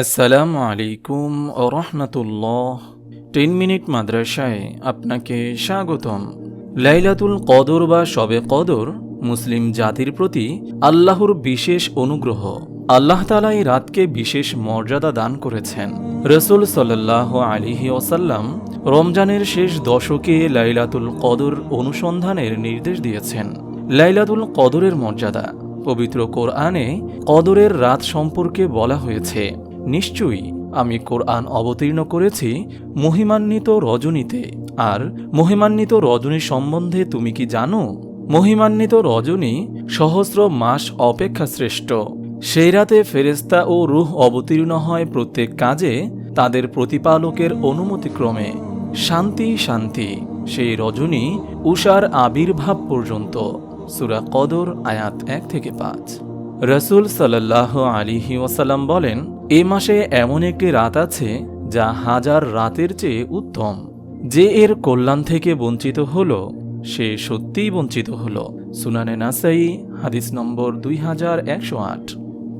আসসালামু আলাইকুম ও রহমতুল্লাহ। Ten minute মাদ্রাসায় আপনাকে স্বাগতম। লাইলাতুল কদর বা শবে কদর মুসলিম জাতির প্রতি আল্লাহর বিশেষ অনুগ্রহ, আল্লাহ তালা এই রাতকে বিশেষ মর্যাদা দান করেছেন। রসুল সাল্লাহ আলিহি ওসাল্লাম রমজানের শেষ দশকে লাইলাতুল কদর অনুসন্ধানের নির্দেশ দিয়েছেন। লাইলাতুল কদরের মর্যাদা, পবিত্র কোরআনে কদরের রাত সম্পর্কে বলা হয়েছে। নিশ্চয়ই আমি কোরআন অবতীর্ণ করেছি মহিমান্বিত রজনীতে। আর মহিমান্বিত রজনী সম্বন্ধে তুমি কি জানো? মহিমান্বিত রজনী সহস্র মাস অপেক্ষা শ্রেষ্ঠ। সেই রাতে ফেরেস্তা ও রুহ অবতীর্ণ হয় প্রত্যেক কাজে তাদের প্রতিপালকের অনুমতিক্রমে। শান্তি শান্তি। সেই রজনী উষার আবির্ভাব পর্যন্ত। সুরা কদর আয়াত এক থেকে পাঁচ। রসুল সাল্লাহ আলিহি ওয়াসাল্লাম বলেন এ মাসে এমন একটি রাত আছে যা হাজার রাতের চেয়ে উত্তম। যে এর কল্যাণ থেকে বঞ্চিত হল, সে সত্যিই বঞ্চিত হল। সুনানে নাসাই, হাদিস নম্বর দুই হাজার একশো আট।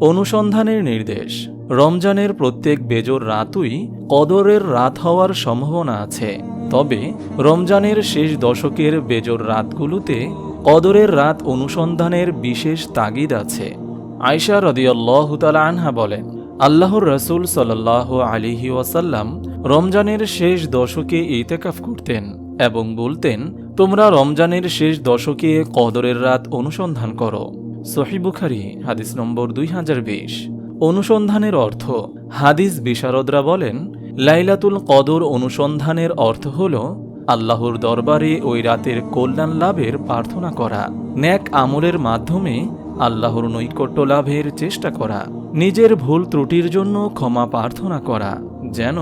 অনুসন্ধানের নির্দেশ, রমজানের প্রত্যেক বেজোর রাতই কদরের রাত হওয়ার সম্ভাবনা আছে। তবে রমজানের শেষ দশকের বেজোর রাতগুলোতে কদরের রাত অনুসন্ধানের বিশেষ তাগিদ আছে। আয়সা রদিয়াল্লাহ আনহা বলেন আল্লাহর রসুল সাল্লাহ আলিহি ওয়াসাল্লাম রমজানের শেষ দশকে ইতেকাফ করতেন এবং বলতেন, তোমরা রমজানের শেষ দশকে কদরের রাত অনুসন্ধান করো। সহিবুখারি হাদিস নম্বর দুই হাজার বিশ। অনুসন্ধানের অর্থ, হাদিস বিশারদরা বলেন, লাইলাতুল কদর অনুসন্ধানের অর্থ হল আল্লাহর দরবারে ওই রাতের কল্যাণ লাভের প্রার্থনা করা, ন্যাক আমলের মাধ্যমে আল্লাহর নৈকট্য লাভের চেষ্টা করা। নিজের ভুল ত্রুটির জন্য ক্ষমা প্রার্থনা করা, যেন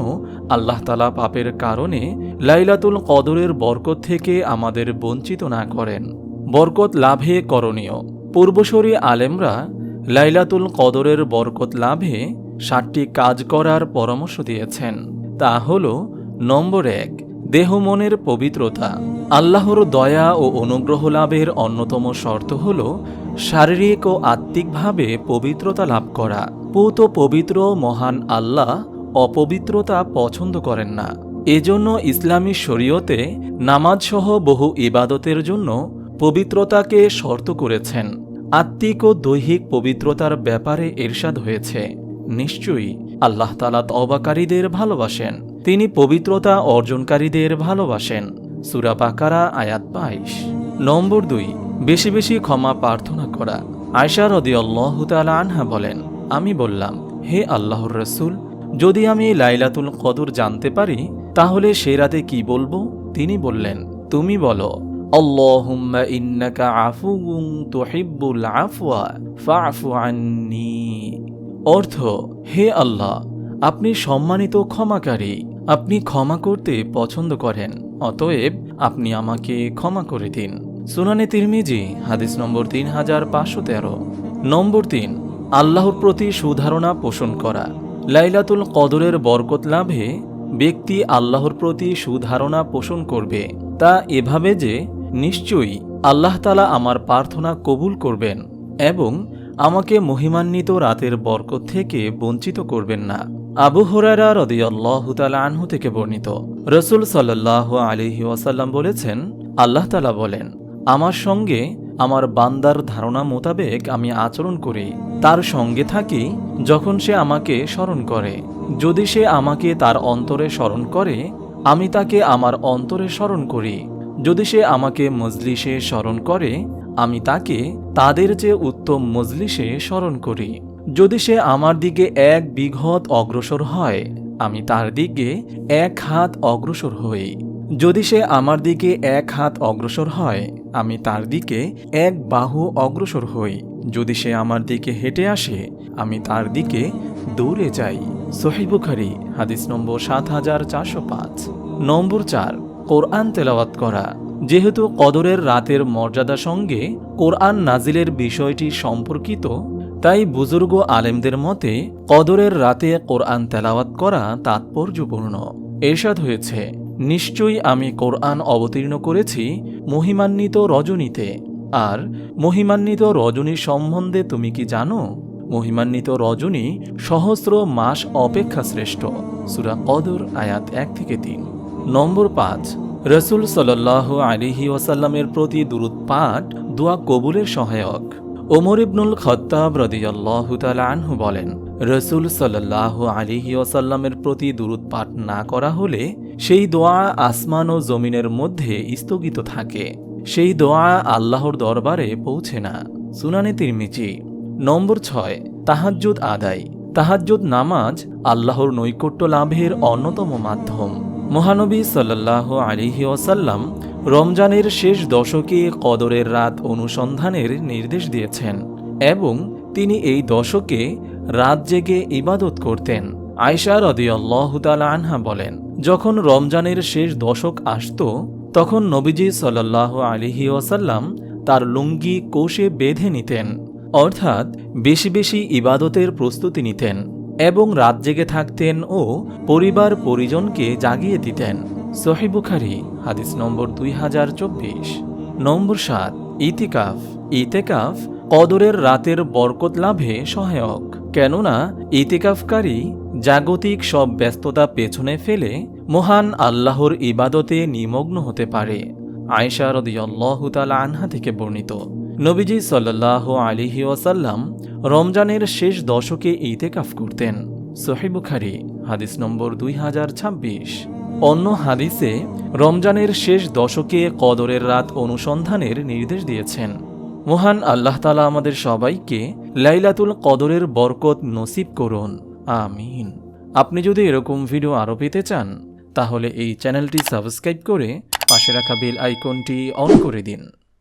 আল্লাহ তালা পাপের কারণে লাইলাতুল কদরের বরকত থেকে আমাদের বঞ্চিত না করেন। বরকত লাভে করণীয়। পূর্বসরী আলেমরা লাইলাতুল কদরের বরকত লাভে ষাটটি কাজ করার পরামর্শ দিয়েছেন। তা হল, নম্বর এক, দেহ মনের পবিত্রতা। আল্লাহর দয়া ও অনুগ্রহ লাভের অন্যতম শর্ত হল শারীরিক ও আত্মিকভাবে পবিত্রতা লাভ করা। পুত পবিত্র, মহান আল্লাহ অপবিত্রতা পছন্দ করেন না। এজন্য ইসলামী শরীয়তে নামাজসহ বহু ইবাদতের জন্য পবিত্রতাকে শর্ত করেছেন। আত্মিক ও দৈহিক পবিত্রতার ব্যাপারে এরশাদ হয়েছে। নিশ্চয়ই আল্লাহ তালা তবাকারীদের ভালোবাসেন। তিনি পবিত্রতা অর্জনকারীদের ভালোবাসেন। সুরা বাকারা, আয়াত বাইশ। নম্বর দুই, বেশি বেশি ক্ষমা প্রার্থনা করা। আয়সা রদি আল্লাহ আনহা বলেন, আমি বললাম, হে আল্লাহর রসুল, যদি আমি লাইলাতুল কদর জানতে পারি, তাহলে সে রাতে কি বলব? তিনি বললেন, তুমি বলো ইন্নাকা অর্থ, হে আল্লাহ, আপনি সম্মানিত ক্ষমাকারী, আপনি ক্ষমা করতে পছন্দ করেন। অতএব আপনি আমাকে ক্ষমা করে দিন। সুনানে তিরমিজি, হাদিস নম্বর তিন হাজার পাঁচশো তেরো। নম্বর তিন, আল্লাহর প্রতি সুধারণা পোষণ করা। লাইলাতুল কদরের বরকত লাভে ব্যক্তি আল্লাহর প্রতি সুধারণা পোষণ করবে। তা এভাবে যে নিশ্চয়ই আল্লাহ তালা আমার প্রার্থনা কবুল করবেন এবং আমাকে মহিমান্বিত রাতের বরকত থেকে বঞ্চিত করবেন না। আবু হরারা রদিয়াল্লাহতালা আনহু থেকে বর্ণিত। রসুল সাল্লাহ আলিহি ওয়াসাল্লাম বলেছেন, আল্লাহ তালা বলেন, আমার সঙ্গে আমার বান্দার ধারণা মোতাবেক আমি আচরণ করি। তার সঙ্গে থাকি যখন সে আমাকে স্মরণ করে। যদি সে আমাকে তার অন্তরে স্মরণ করে, আমি তাকে আমার অন্তরে স্মরণ করি। যদি সে আমাকে মজলিসে স্মরণ করে, আমি তাকে তাদের যে উত্তম মজলিসে স্মরণ করি। যদি সে আমার দিকে এক বিঘত অগ্রসর হয়, আমি তার দিকে এক হাত অগ্রসর হই। যদি সে আমার দিকে এক হাত অগ্রসর হয়, আমি তার দিকে এক বাহু অগ্রসর হই। যদি সে আমার দিকে হেঁটে আসে, আমি তার দিকে দৌড়ে যাই। সহিবুখারি হাদিস নম্বর সাত হাজার চারশো পাঁচ। নম্বর চার, কোরআন তেলাওয়াত করা। যেহেতু কদরের রাতের মর্যাদা সঙ্গে কোরআন নাজিলের বিষয়টি সম্পর্কিত তাই বুজুর্গ আলেমদের মতে, কদরের রাতে কোরআন তেলাওয়াত করা তাৎপর্যপূর্ণ। এরশাদ হয়েছে, নিশ্চয়ই আমি কোরআন অবতীর্ণ করেছি মহিমান্বিত রজনীতে। আর মহিমান্বিত রজনী সম্বন্ধে তুমি কি জানো? মহিমান্বিত রজনী সহস্র মাস অপেক্ষা শ্রেষ্ঠ। সুরা কদর, আয়াত এক থেকে তিন। নম্বর পাঁচ, রসুল সাল্লাহ আলিহি ওয়াসাল্লামের প্রতি দুরুদ পাঠ দোয়া কবুলের সহায়ক। ওমর ইবনুল খত্তাব রদিয়াল্লাহ বলেন, রসুল সাল্লাহ আলিহি ওসাল্লামের প্রতি দুরুদ পাঠ না করা হলে সেই দোয়া আসমান ও জমিনের মধ্যে স্থগিত থাকে। সেই দোয়া আল্লাহর দরবারে পৌঁছে না। সুনানে তিরমিচি নম্বর ছয়, তাহাজ্জুদ আদায়। তাহাজ্জুদ নামাজ আল্লাহর নৈকট্য লাভের অন্যতম মাধ্যম। মহানবী সাল্লাহ আলিহি ওসাল্লাম রমজানের শেষ দশকে কদরের রাত অনুসন্ধানের নির্দেশ দিয়েছেন এবং তিনি এই দশকে রাত জেগে ইবাদত করতেন। আয়সা রদিয়াল্লাহ আনহা বলেন, যখন রমজানের শেষ দশক আসত, তখন নবীজি সাল্লাহ আলিহি ওয়াসাল্লাম তার লুঙ্গি কোষে বেঁধে নিতেন, অর্থাৎ বেশি বেশি ইবাদতের প্রস্তুতি নিতেন এবং রাত জেগে থাকতেন ও পরিবার পরিজনকে জাগিয়ে দিতেন। সহিবুখারি হাদিস নম্বর দুই হাজার চব্বিশ। নম্বর সাত, ইতিকাফ। ইতেকাফ কদরের রাতের বরকত লাভে সহায়ক। কেননা ইতিকাফকারী জাগতিক সব ব্যস্ততা পেছনে ফেলে মহান আল্লাহর ইবাদতে নিমগ্ন হতে পারে। আয়সা রদিয়াল্লাহ আনহা থেকে বর্ণিত। নবীজি সাল্লাহ আলিহি ওয়াসাল্লাম রমজানের শেষ দশকে ইতেকাফ করতেন। সহিবুখারি হাদিস নম্বর দুই হাজার ছাব্বিশ। অন্য হাদিসে রমজানের শেষ দশকে কদরের রাত অনুসন্ধানের নির্দেশ দিয়েছেন। মহান আল্লাহ তালা আমাদের সবাইকে লাইলাতুল কদরের বরকত নসিব করুন। আমিন। আপনি যদি এরকম ভিডিও আরও পেতে চান, তাহলে এই চ্যানেলটি সাবস্ক্রাইব করে পাশে রাখা বেল আইকনটি অন করে দিন।